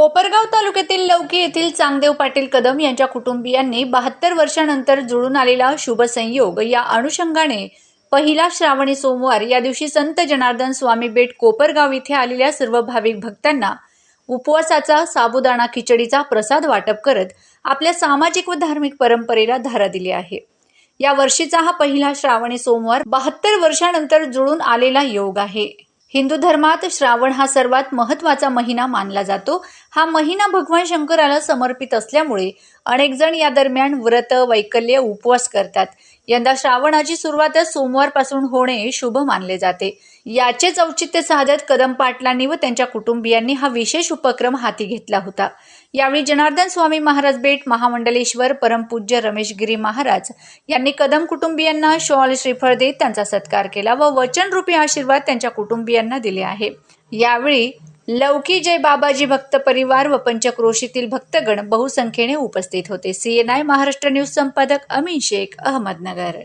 कोपरगाव तालुक्यातील लौकी येथील चांगदेव पाटील कदम यांच्या कुटुंबियांनी बहात्तर वर्षानंतर जुळून आलेला शुभसंयोग या अनुषंगाने पहिला श्रावणी सोमवार या दिवशी संत जनार्दन स्वामी बेट कोपरगाव इथे आलेल्या सर्व भाविक भक्तांना उपवासाचा साबुदाणा खिचडीचा प्रसाद वाटप करत आपल्या सामाजिक व धार्मिक परंपरेला धारा दिली आहे. या वर्षीचा हा पहिला श्रावणी सोमवार बहात्तर वर्षानंतर जुळून आलेला योग आहे. हिंदू धर्मात श्रावण हा सर्वात महत्त्वाचा महिना मानला जातो. हा महिना भगवान शंकराला समर्पित असल्यामुळे अनेक जण या दरम्यान व्रत वैकल्य उपवास करतात. यंदा श्रावणाची सुरुवातच सोमवारपासून होणे शुभ मानले जाते. याचेच औचित्य साधत कदम पाटलांनी व त्यांच्या कुटुंबियांनी हा विशेष उपक्रम हाती घेतला होता. यावेळी जनार्दन स्वामी महाराज बेट महामंडलेश्वर परमपूज्य रमेशगिरी महाराज यांनी कदम कुटुंबियांना शॉल श्रीफळ देत त्यांचा सत्कार केला व वचनरूपी आशीर्वाद त्यांच्या कुटुंबियांना दिले आहे. यावेळी लौकी जय बाबाजी भक्त परिवार व पंचक्रोशीतील भक्तगण बहुसंख्येने उपस्थित होते. सीएनआय महाराष्ट्र न्यूज संपादक अमीन शेख अहमदनगर.